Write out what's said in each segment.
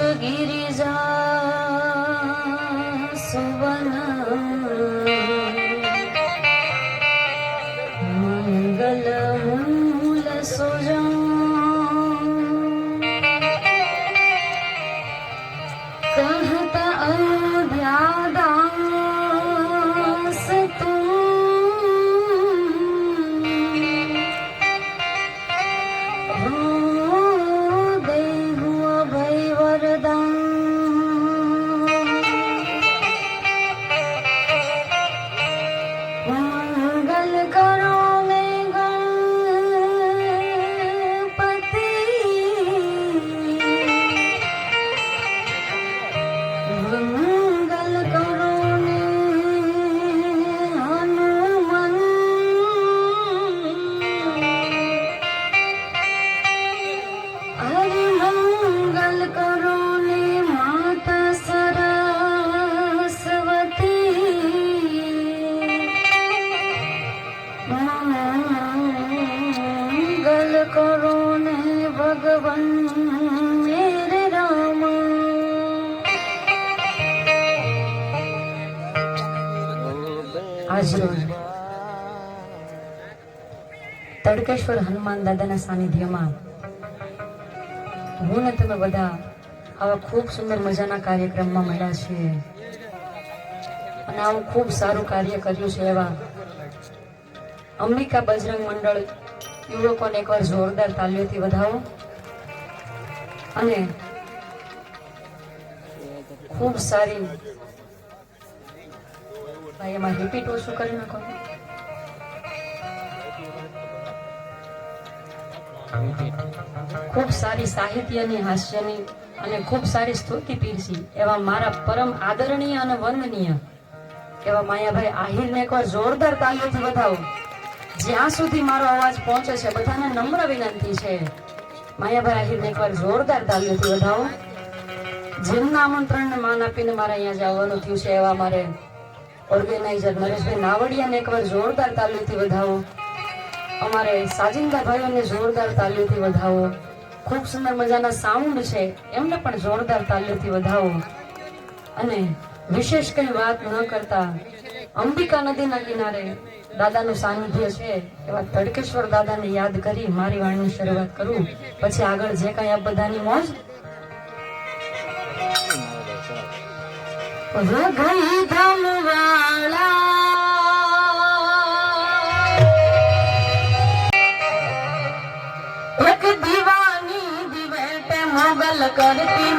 गिरीजा सुवन मंगल सुजा આજરોજ તડકેશ્વર હનુમાન દાદાના સાનિધ્યમાં, હું ને તમે બધા આવા ખૂબ સુંદર મજાના કાર્યક્રમમાં મળ્યા છીએ. અને આવું ખૂબ સારું કાર્ય કર્યું છે એવા અંબિકા બજરંગ મંડળ યુવકોને એકવાર જોરદાર તાલીઓથી વધાવો. અને ખૂબ સારી ભાઈ એમાં રિપીટ ઓછું કરી નાખો. ખૂબ સારી સાહિત્યની, હાસ્યની અને ખૂબ સારી સ્તુતિ પીરસી એવા મારા પરમ આદરણીય અને વંદનીય એવા માયાભાઈ આહિરને એકવાર જોરદાર તાલીઓથી વધાવો. જ્યાં સુધી મારો અવાજ પહોંચે છે, બધાને નમ્ર વિનંતી છે. માયાભાઈ આહિરને એકવાર જોરદાર તાલીઓથી વધાવો. જેમના આમંત્રણને માન આપીને મારે અહીંયા જવાનું થયું છે એવા મારે ઓર્ગેનાઇઝર નરેશભાઈ નાવડિયાને એકવાર જોરદાર તાલીઓથી વધાવો. અમારે સાજિંદા ભાઈઓને જોરદાર તાલીઓથી વધાવો. ખૂબ સુંદર મજાના સાઉન્ડ છે, એમને પણ જોરદાર તાલીઓથી વધાવો. અને વિશેષ કંઈ વાત ન કરતા, અંબિકા નદીના કિનારે દાદાનું સાનિધ્ય છે, એવા તડકેશ્વર દાદાને યાદ કરી મારી વાણીની શરૂઆત કરું. પછી આગળ જે કાંઈ આપ બધાની મોજ गी जन दीवानी दीवल करती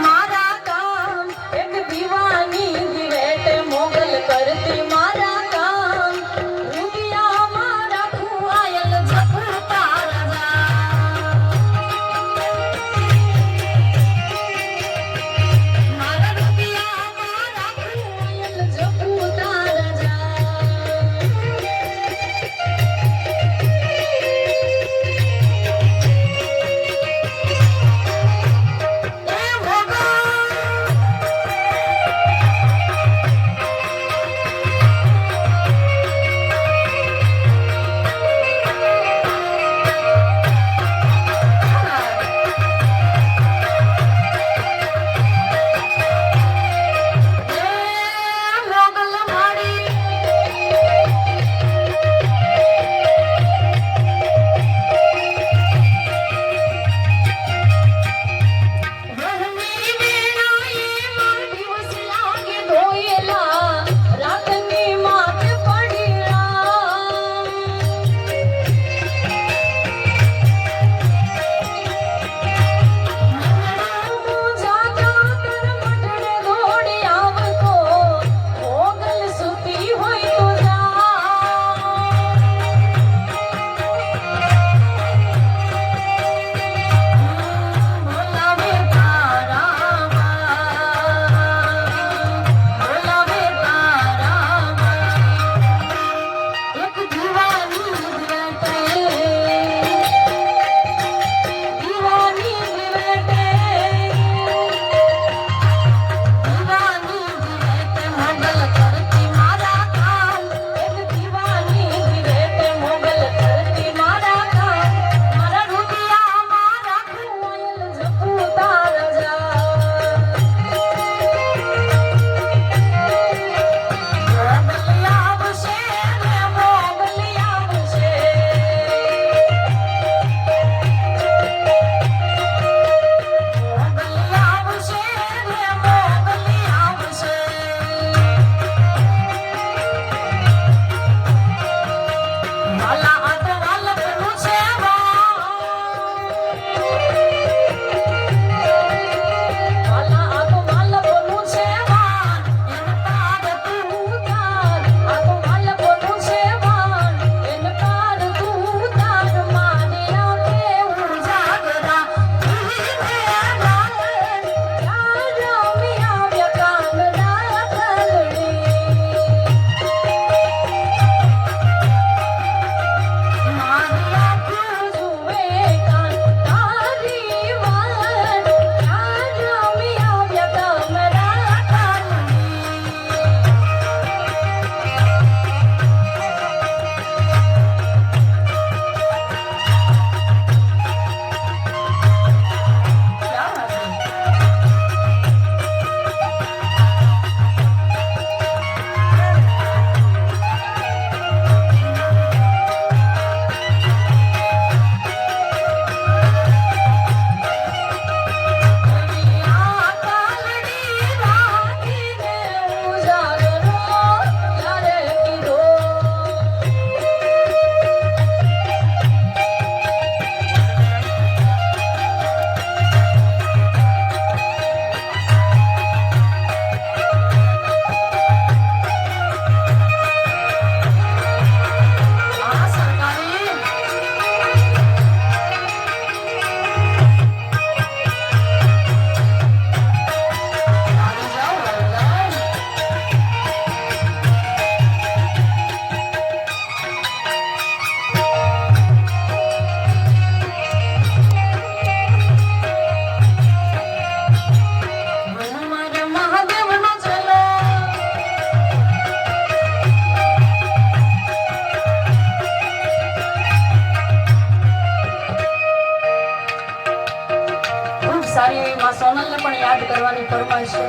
એવી માં સોનલને પણ યાદ કરવાની ફરમાઈશ છે.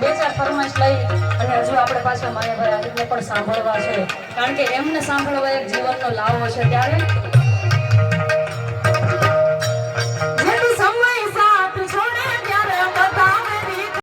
બે ચાર ફરમાઈશ લઈ અને હજુ આપણે પાછા માયાભાઈ આદિત્યને પણ સાંભળવા છે. કારણ કે એમને સાંભળવા એક જીવનનો લાવો છે ત્યારે